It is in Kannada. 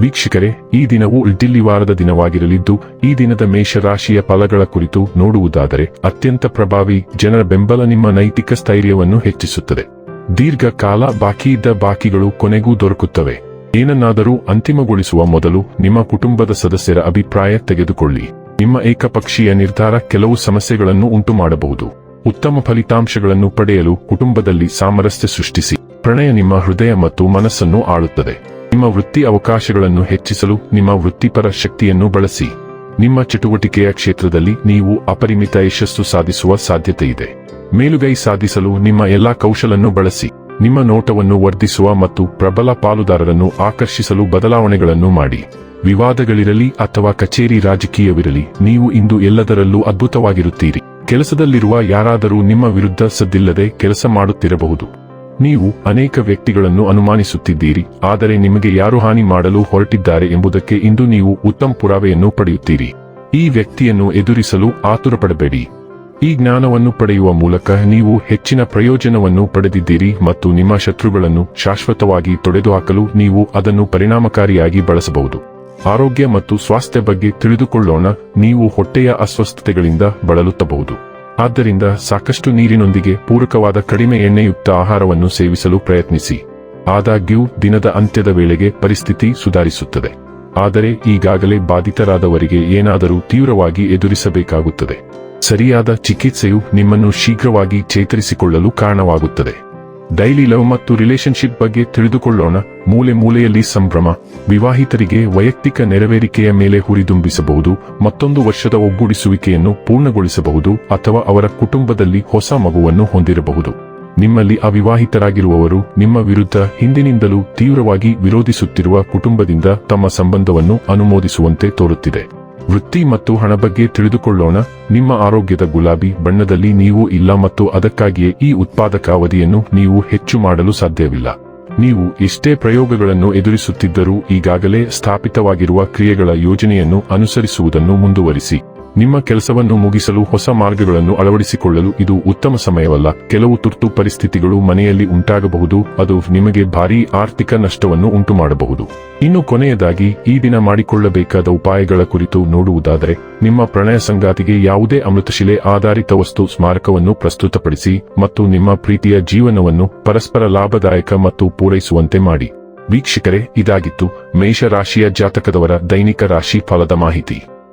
ವೀಕ್ಷಕರೇ, ಈ ದಿನವು ಇಡ್ಡಿಲ್ಲಿ ವಾರದ ದಿನವಾಗಿರಲಿದ್ದು, ಈ ದಿನದ ಮೇಷರಾಶಿಯ ಫಲಗಳ ಕುರಿತು ನೋಡುವುದಾದರೆ, ಅತ್ಯಂತ ಪ್ರಭಾವಿ ಜನರ ಬೆಂಬಲ ನಿಮ್ಮ ನೈತಿಕ ಸ್ಥೈರ್ಯವನ್ನು ಹೆಚ್ಚಿಸುತ್ತದೆ. ದೀರ್ಘಕಾಲ ಬಾಕಿ ಬಾಕಿಯಿದ್ದ ಬಾಕಿಗಳು ಕೊನೆಗೂ ದೊರಕುತ್ತವೆ. ಏನನ್ನಾದರೂ ಅಂತಿಮಗೊಳಿಸುವ ಮೊದಲು ನಿಮ್ಮ ಕುಟುಂಬದ ಸದಸ್ಯರ ಅಭಿಪ್ರಾಯ ತೆಗೆದುಕೊಳ್ಳಿ. ನಿಮ್ಮ ಏಕಪಕ್ಷೀಯ ನಿರ್ಧಾರ ಕೆಲವು ಸಮಸ್ಯೆಗಳನ್ನು ಉಂಟುಮಾಡಬಹುದು. ಉತ್ತಮ ಫಲಿತಾಂಶಗಳನ್ನು ಪಡೆಯಲು ಕುಟುಂಬದಲ್ಲಿ ಸಾಮರಸ್ಯ ಸೃಷ್ಟಿಸಿ. ಪ್ರಣಯ ನಿಮ್ಮ ಹೃದಯ ಮತ್ತು ಮನಸ್ಸನ್ನು ಆಳುತ್ತದೆ. ನಿಮ್ಮ ವೃತ್ತಿ ಅವಕಾಶಗಳನ್ನು ಹೆಚ್ಚಿಸಲು ನಿಮ್ಮ ವೃತ್ತಿಪರ ಶಕ್ತಿಯನ್ನು ಬಳಸಿ. ನಿಮ್ಮ ಚಟುವಟಿಕೆಯ ಕ್ಷೇತ್ರದಲ್ಲಿ ನೀವು ಅಪರಿಮಿತ ಯಶಸ್ಸು ಸಾಧಿಸುವ ಸಾಧ್ಯತೆ ಇದೆ ಮೇಲುಗೈ ಸಾಧಿಸಲು ನಿಮ್ಮ ಎಲ್ಲಾ ಕೌಶಲನ್ನು ಬಳಸಿ. ನಿಮ್ಮ ನೋಟವನ್ನು ವರ್ಧಿಸುವ ಮತ್ತು ಪ್ರಬಲ ಪಾಲುದಾರರನ್ನು ಆಕರ್ಷಿಸಲು ಬದಲಾವಣೆಗಳನ್ನು ಮಾಡಿ. ವಿವಾದಗಳಿರಲಿ ಅಥವಾ ಕಚೇರಿ ರಾಜಕೀಯವಿರಲಿ, ನೀವು ಇಂದು ಎಲ್ಲದರಲ್ಲೂ ಅದ್ಭುತವಾಗಿರುತ್ತೀರಿ. ಕೆಲಸದಲ್ಲಿರುವ ಯಾರಾದರೂ ನಿಮ್ಮ ವಿರುದ್ಧ ಸದ್ದಿಲ್ಲದೆ ಕೆಲಸ ಮಾಡುತ್ತಿರಬಹುದು. ನೀವು ಅನೇಕ ವ್ಯಕ್ತಿಗಳನ್ನು ಅನುಮಾನಿಸುತ್ತಿದ್ದೀರಿ, ಆದರೆ ನಿಮಗೆ ಯಾರು ಹಾನಿ ಮಾಡಲು ಹೊರಟಿದ್ದಾರೆ ಎಂಬುದಕ್ಕೆ ಇಂದು ನೀವು ಉತ್ತಮ ಪುರಾವೆಯನ್ನು ಪಡೆಯುತ್ತೀರಿ. ಈ ವ್ಯಕ್ತಿಯನ್ನು ಎದುರಿಸಲು ಆತುರಪಡಬೇಡಿ. ಈ ಜ್ಞಾನವನ್ನು ಪಡೆಯುವ ಮೂಲಕ ನೀವು ಹೆಚ್ಚಿನ ಪ್ರಯೋಜನವನ್ನು ಪಡೆದಿದ್ದೀರಿ ಮತ್ತು ನಿಮ್ಮ ಶತ್ರುಗಳನ್ನು ಶಾಶ್ವತವಾಗಿ ತೊಡೆದುಹಾಕಲು ನೀವು ಅದನ್ನು ಪರಿಣಾಮಕಾರಿಯಾಗಿ ಬಳಸಬಹುದು. ಆರೋಗ್ಯ ಮತ್ತು ಸ್ವಾಸ್ಥ್ಯ ಬಗ್ಗೆ ತಿಳಿದುಕೊಳ್ಳೋಣ, ನೀವು ಹೊಟ್ಟೆಯ ಅಸ್ವಸ್ಥತೆಗಳಿಂದ ಬಳಲುತ್ತಬಹುದು. ಆದ್ದರಿಂದ ಸಾಕಷ್ಟು ನೀರಿನೊಂದಿಗೆ ಪೂರಕವಾದ ಕಡಿಮೆ ಎಣ್ಣೆಯುಕ್ತ ಆಹಾರವನ್ನು ಸೇವಿಸಲು ಪ್ರಯತ್ನಿಸಿ. ಆದಾಗ್ಯೂ, ದಿನದ ಅಂತ್ಯದ ವೇಳೆಗೆ ಪರಿಸ್ಥಿತಿ ಸುಧಾರಿಸುತ್ತದೆ. ಆದರೆ, ಈಗಾಗಲೇ ಬಾಧಿತರಾದವರಿಗೆ ಏನಾದರೂ ತೀವ್ರವಾಗಿ ಎದುರಿಸಬೇಕಾಗುತ್ತದೆ. ಸರಿಯಾದ ಚಿಕಿತ್ಸೆಯು ನಿಮ್ಮನ್ನು ಶೀಘ್ರವಾಗಿ ಚೇತರಿಸಿಕೊಳ್ಳಲು ಕಾರಣವಾಗುತ್ತದೆ. ಡೈಲಿ ಲವ್ ಮತ್ತು ರಿಲೇಶನ್ಶಿಪ್ ಬಗ್ಗೆ ತಿಳಿದುಕೊಳ್ಳೋಣ. ಮೂಲೆ ಮೂಲೆಯಲ್ಲಿ ಸಂಭ್ರಮ. ವಿವಾಹಿತರಿಗೆ ವೈಯಕ್ತಿಕ ನೆರವೇರಿಕೆಯ ಮೇಲೆ ಹುರಿದುಂಬಿಸಬಹುದು. ಮತ್ತೊಂದು ವರ್ಷದ ಒಗ್ಗೂಡಿಸುವಿಕೆಯನ್ನು ಪೂರ್ಣಗೊಳಿಸಬಹುದು ಅಥವಾ ಅವರ ಕುಟುಂಬದಲ್ಲಿ ಹೊಸ ಮಗುವನ್ನು ಹೊಂದಿರಬಹುದು. ನಿಮ್ಮಲ್ಲಿ ಅವಿವಾಹಿತರಾಗಿರುವವರು ನಿಮ್ಮ ವಿರುದ್ಧ ಹಿಂದಿನಿಂದಲೂ ತೀವ್ರವಾಗಿ ವಿರೋಧಿಸುತ್ತಿರುವ ಕುಟುಂಬದಿಂದ ತಮ್ಮ ಸಂಬಂಧವನ್ನು ಅನುಮೋದಿಸುವಂತೆ ತೋರುತ್ತಿದೆ. ವೃತ್ತಿ ಮತ್ತು ಹಣ ಬಗ್ಗೆ ತಿಳಿದುಕೊಳ್ಳೋಣ. ನಿಮ್ಮ ಆರೋಗ್ಯದ ಗುಲಾಬಿ ಬಣ್ಣದಲ್ಲಿ ನೀವು ಇಲ್ಲ ಮತ್ತು ಅದಕ್ಕಾಗಿಯೇ ಈ ಉತ್ಪಾದಕ ಅವಧಿಯನ್ನು ನೀವು ಹೆಚ್ಚು ಮಾಡಲು ಸಾಧ್ಯವಿಲ್ಲ. ನೀವು ಎಷ್ಟೇ ಪ್ರಯೋಗಗಳನ್ನು ಎದುರಿಸುತ್ತಿದ್ದರೂ ಈಗಾಗಲೇ ಸ್ಥಾಪಿತವಾಗಿರುವ ಕ್ರಿಯೆಗಳ ಯೋಜನೆಯನ್ನು ಅನುಸರಿಸುವುದನ್ನು ಮುಂದುವರಿಸಿ. ನಿಮ್ಮ ಕೆಲಸವನ್ನು ಮುಗಿಸಲು ಹೊಸ ಮಾರ್ಗಗಳನ್ನು ಅಳವಡಿಸಿಕೊಳ್ಳಲು ಇದು ಉತ್ತಮ ಸಮಯವಲ್ಲ. ಕೆಲವು ತುರ್ತು ಪರಿಸ್ಥಿತಿಗಳು ಮನೆಯಲ್ಲಿ ಉಂಟಾಗಬಹುದು, ಅದು ನಿಮಗೆ ಭಾರೀ ಆರ್ಥಿಕ ನಷ್ಟವನ್ನು ಉಂಟುಮಾಡಬಹುದು. ಇನ್ನು ಕೊನೆಯದಾಗಿ, ಈ ದಿನ ಮಾಡಿಕೊಳ್ಳಬೇಕಾದ ಉಪಾಯಗಳ ಕುರಿತು ನೋಡುವುದಾದರೆ, ನಿಮ್ಮ ಪ್ರಣಯ ಸಂಗಾತಿಗೆ ಯಾವುದೇ ಅಮೃತಶಿಲೆ ಆಧಾರಿತ ವಸ್ತು ಸ್ಮಾರಕವನ್ನು ಪ್ರಸ್ತುತಪಡಿಸಿ ಮತ್ತು ನಿಮ್ಮ ಪ್ರೀತಿಯ ಜೀವನವನ್ನು ಪರಸ್ಪರ ಲಾಭದಾಯಕ ಮತ್ತು ಪೂರೈಸುವಂತೆ ಮಾಡಿ. ವೀಕ್ಷಕರೇ, ಇದಾಗಿತ್ತು ಮೇಷರಾಶಿಯ ಜಾತಕದವರ ದೈನಿಕ ರಾಶಿ ಫಲದ ಮಾಹಿತಿ.